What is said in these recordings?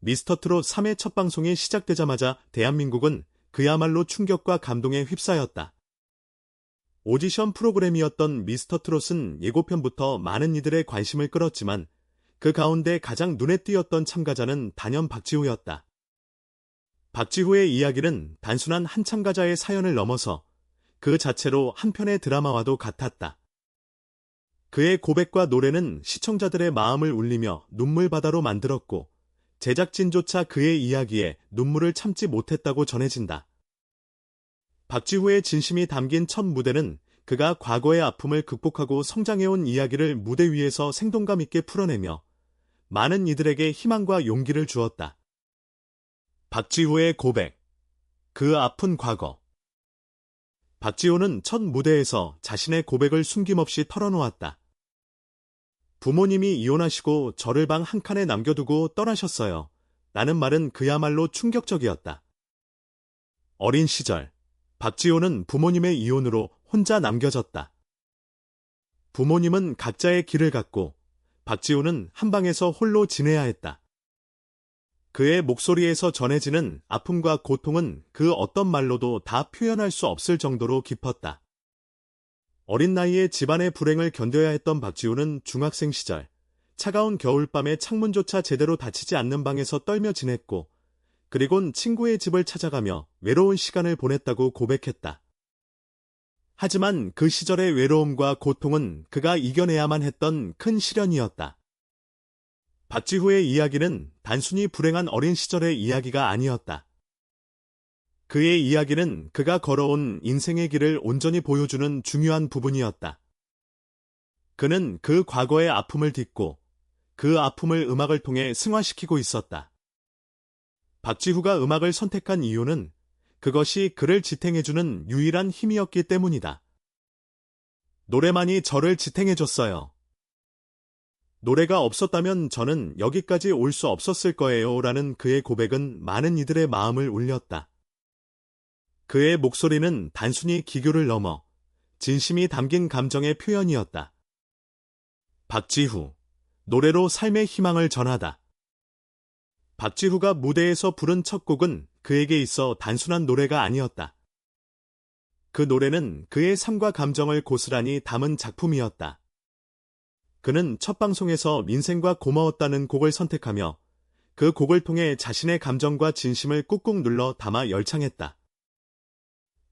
미스터트롯 3회 첫 방송이 시작되자마자 대한민국은 그야말로 충격과 감동에 휩싸였다. 오디션 프로그램이었던 미스터트롯은 예고편부터 많은 이들의 관심을 끌었지만 그 가운데 가장 눈에 띄었던 참가자는 단연 박지호였다. 박지호의 이야기는 단순한 한 참가자의 사연을 넘어서 그 자체로 한 편의 드라마와도 같았다. 그의 고백과 노래는 시청자들의 마음을 울리며 눈물바다로 만들었고 제작진조차 그의 이야기에 눈물을 참지 못했다고 전해진다. 박지호의 진심이 담긴 첫 무대는 그가 과거의 아픔을 극복하고 성장해온 이야기를 무대 위에서 생동감 있게 풀어내며 많은 이들에게 희망과 용기를 주었다. 박지호의 고백. 그 아픈 과거. 박지호는 첫 무대에서 자신의 고백을 숨김없이 털어놓았다. 부모님이 이혼하시고 저를 방 한 칸에 남겨두고 떠나셨어요. 라는 말은 그야말로 충격적이었다. 어린 시절, 박지호는 부모님의 이혼으로 혼자 남겨졌다. 부모님은 각자의 길을 갔고 박지호는 한 방에서 홀로 지내야 했다. 그의 목소리에서 전해지는 아픔과 고통은 그 어떤 말로도 다 표현할 수 없을 정도로 깊었다. 어린 나이에 집안의 불행을 견뎌야 했던 박지우는 중학생 시절 차가운 겨울밤에 창문조차 제대로 닫히지 않는 방에서 떨며 지냈고 그리곤 친구의 집을 찾아가며 외로운 시간을 보냈다고 고백했다. 하지만 그 시절의 외로움과 고통은 그가 이겨내야만 했던 큰 시련이었다. 박지후의 이야기는 단순히 불행한 어린 시절의 이야기가 아니었다. 그의 이야기는 그가 걸어온 인생의 길을 온전히 보여주는 중요한 부분이었다. 그는 그 과거의 아픔을 딛고 그 아픔을 음악을 통해 승화시키고 있었다. 박지후가 음악을 선택한 이유는 그것이 그를 지탱해주는 유일한 힘이었기 때문이다. 노래만이 저를 지탱해줬어요. 노래가 없었다면 저는 여기까지 올 수 없었을 거예요. 라는 그의 고백은 많은 이들의 마음을 울렸다. 그의 목소리는 단순히 기교를 넘어 진심이 담긴 감정의 표현이었다. 박지후, 노래로 삶의 희망을 전하다. 박지후가 무대에서 부른 첫 곡은 그에게 있어 단순한 노래가 아니었다. 그 노래는 그의 삶과 감정을 고스란히 담은 작품이었다. 그는 첫 방송에서 민생과 고마웠다는 곡을 선택하며 그 곡을 통해 자신의 감정과 진심을 꾹꾹 눌러 담아 열창했다.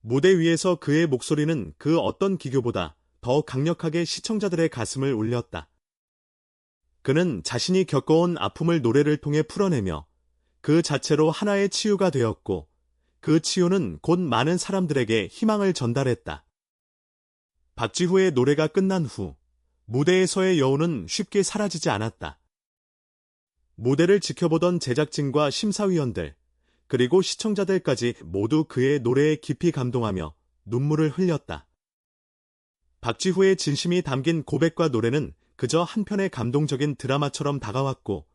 무대 위에서 그의 목소리는 그 어떤 기교보다 더 강력하게 시청자들의 가슴을 울렸다. 그는 자신이 겪어온 아픔을 노래를 통해 풀어내며 그 자체로 하나의 치유가 되었고 그 치유는 곧 많은 사람들에게 희망을 전달했다. 박지후의 노래가 끝난 후 무대에서의 여운은 쉽게 사라지지 않았다. 무대를 지켜보던 제작진과 심사위원들, 그리고 시청자들까지 모두 그의 노래에 깊이 감동하며 눈물을 흘렸다. 박지후의 진심이 담긴 고백과 노래는 그저 한편의 감동적인 드라마처럼 다가왔고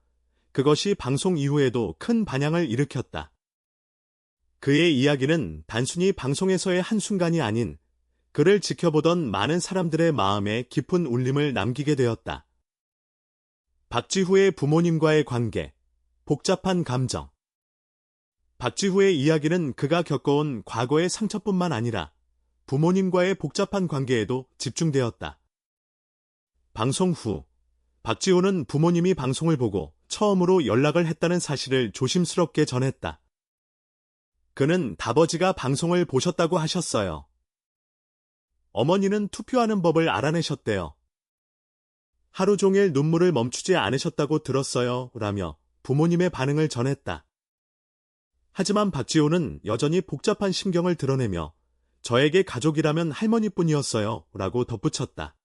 그것이 방송 이후에도 큰 반향을 일으켰다. 그의 이야기는 단순히 방송에서의 한순간이 아닌 그를 지켜보던 많은 사람들의 마음에 깊은 울림을 남기게 되었다. 박지후의 부모님과의 관계, 복잡한 감정, 박지후의 이야기는 그가 겪어온 과거의 상처뿐만 아니라 부모님과의 복잡한 관계에도 집중되었다. 방송 후 박지호는 부모님이 방송을 보고 처음으로 연락을 했다는 사실을 조심스럽게 전했다. 그는 다버지가 방송을 보셨다고 하셨어요. 어머니는 투표하는 법을 알아내셨대요. 하루 종일 눈물을 멈추지 않으셨다고 들었어요. 라며 부모님의 반응을 전했다. 하지만 박지호는 여전히 복잡한 심경을 드러내며 저에게 가족이라면 할머니뿐이었어요. 라고 덧붙였다.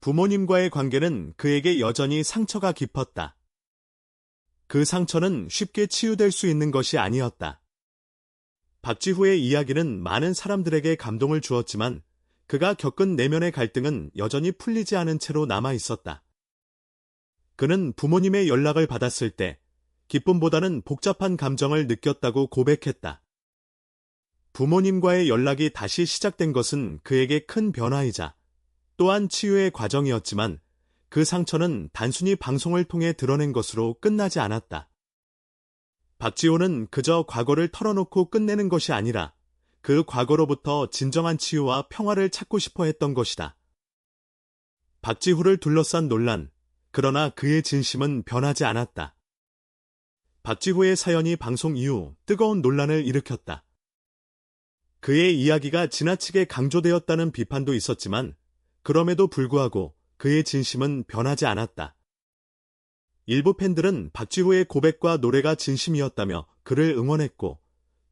부모님과의 관계는 그에게 여전히 상처가 깊었다. 그 상처는 쉽게 치유될 수 있는 것이 아니었다. 박지후의 이야기는 많은 사람들에게 감동을 주었지만 그가 겪은 내면의 갈등은 여전히 풀리지 않은 채로 남아 있었다. 그는 부모님의 연락을 받았을 때 기쁨보다는 복잡한 감정을 느꼈다고 고백했다. 부모님과의 연락이 다시 시작된 것은 그에게 큰 변화이자 또한 치유의 과정이었지만 그 상처는 단순히 방송을 통해 드러낸 것으로 끝나지 않았다. 박지호는 그저 과거를 털어놓고 끝내는 것이 아니라 그 과거로부터 진정한 치유와 평화를 찾고 싶어 했던 것이다. 박지후를 둘러싼 논란, 그러나 그의 진심은 변하지 않았다. 박지후의 사연이 방송 이후 뜨거운 논란을 일으켰다. 그의 이야기가 지나치게 강조되었다는 비판도 있었지만 그럼에도 불구하고 그의 진심은 변하지 않았다. 일부 팬들은 박지호의 고백과 노래가 진심이었다며 그를 응원했고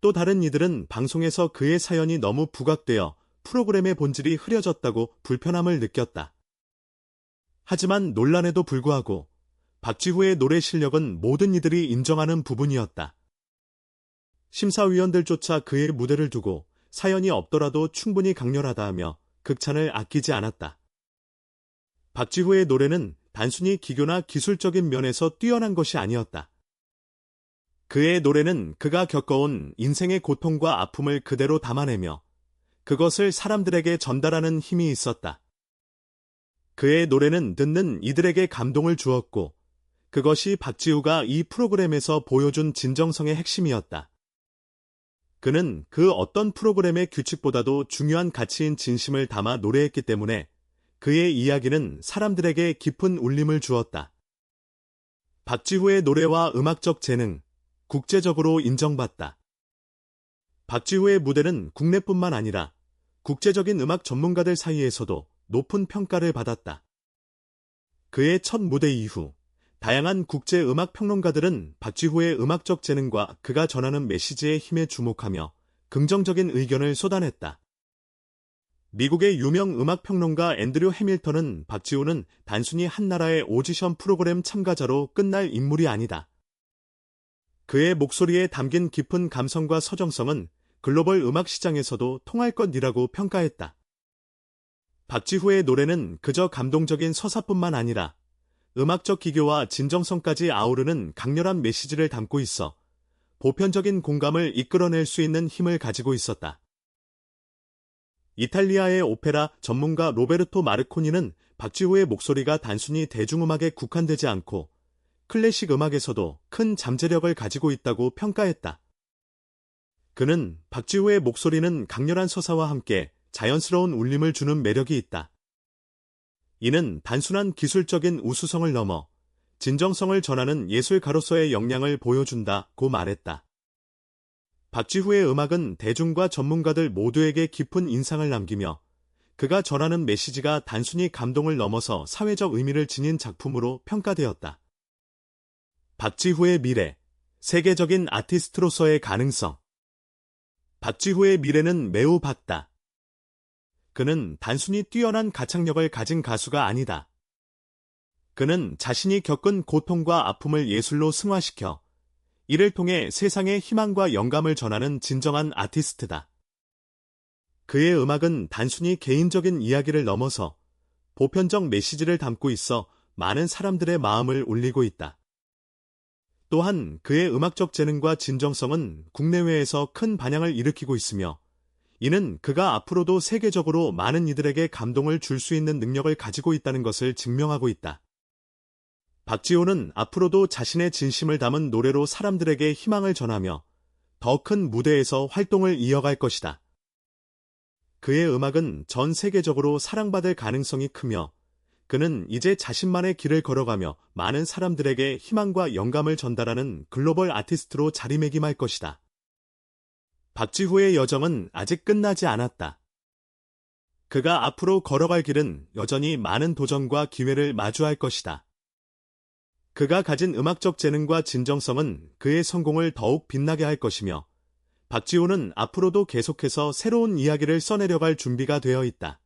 또 다른 이들은 방송에서 그의 사연이 너무 부각되어 프로그램의 본질이 흐려졌다고 불편함을 느꼈다. 하지만 논란에도 불구하고 박지후의 노래 실력은 모든 이들이 인정하는 부분이었다. 심사위원들조차 그의 무대를 두고 사연이 없더라도 충분히 강렬하다 하며 극찬을 아끼지 않았다. 박지후의 노래는 단순히 기교나 기술적인 면에서 뛰어난 것이 아니었다. 그의 노래는 그가 겪어온 인생의 고통과 아픔을 그대로 담아내며 그것을 사람들에게 전달하는 힘이 있었다. 그의 노래는 듣는 이들에게 감동을 주었고 그것이 박지우가 이 프로그램에서 보여준 진정성의 핵심이었다. 그는 그 어떤 프로그램의 규칙보다도 중요한 가치인 진심을 담아 노래했기 때문에 그의 이야기는 사람들에게 깊은 울림을 주었다. 박지후의 노래와 음악적 재능, 국제적으로 인정받다. 박지후의 무대는 국내뿐만 아니라 국제적인 음악 전문가들 사이에서도 높은 평가를 받았다. 그의 첫 무대 이후 다양한 국제 음악 평론가들은 박지후의 음악적 재능과 그가 전하는 메시지의 힘에 주목하며 긍정적인 의견을 쏟아냈다. 미국의 유명 음악 평론가 앤드류 해밀턴은 박지호는 단순히 한 나라의 오디션 프로그램 참가자로 끝날 인물이 아니다. 그의 목소리에 담긴 깊은 감성과 서정성은 글로벌 음악 시장에서도 통할 것이라고 평가했다. 박지후의 노래는 그저 감동적인 서사뿐만 아니라 음악적 기교와 진정성까지 아우르는 강렬한 메시지를 담고 있어 보편적인 공감을 이끌어낼 수 있는 힘을 가지고 있었다. 이탈리아의 오페라 전문가 로베르토 마르코니는 박지호의 목소리가 단순히 대중음악에 국한되지 않고 클래식 음악에서도 큰 잠재력을 가지고 있다고 평가했다. 그는 박지호의 목소리는 강렬한 서사와 함께 자연스러운 울림을 주는 매력이 있다. 이는 단순한 기술적인 우수성을 넘어 진정성을 전하는 예술가로서의 역량을 보여준다고 말했다. 박지후의 음악은 대중과 전문가들 모두에게 깊은 인상을 남기며 그가 전하는 메시지가 단순히 감동을 넘어서 사회적 의미를 지닌 작품으로 평가되었다. 박지후의 미래, 세계적인 아티스트로서의 가능성. 박지후의 미래는 매우 밝다. 그는 단순히 뛰어난 가창력을 가진 가수가 아니다. 그는 자신이 겪은 고통과 아픔을 예술로 승화시켜 이를 통해 세상에 희망과 영감을 전하는 진정한 아티스트다. 그의 음악은 단순히 개인적인 이야기를 넘어서 보편적 메시지를 담고 있어 많은 사람들의 마음을 울리고 있다. 또한 그의 음악적 재능과 진정성은 국내외에서 큰 반향을 일으키고 있으며 이는 그가 앞으로도 세계적으로 많은 이들에게 감동을 줄 수 있는 능력을 가지고 있다는 것을 증명하고 있다. 박지호는 앞으로도 자신의 진심을 담은 노래로 사람들에게 희망을 전하며 더 큰 무대에서 활동을 이어갈 것이다. 그의 음악은 전 세계적으로 사랑받을 가능성이 크며 그는 이제 자신만의 길을 걸어가며 많은 사람들에게 희망과 영감을 전달하는 글로벌 아티스트로 자리매김할 것이다. 박지후의 여정은 아직 끝나지 않았다. 그가 앞으로 걸어갈 길은 여전히 많은 도전과 기회를 마주할 것이다. 그가 가진 음악적 재능과 진정성은 그의 성공을 더욱 빛나게 할 것이며 박지호는 앞으로도 계속해서 새로운 이야기를 써내려갈 준비가 되어 있다.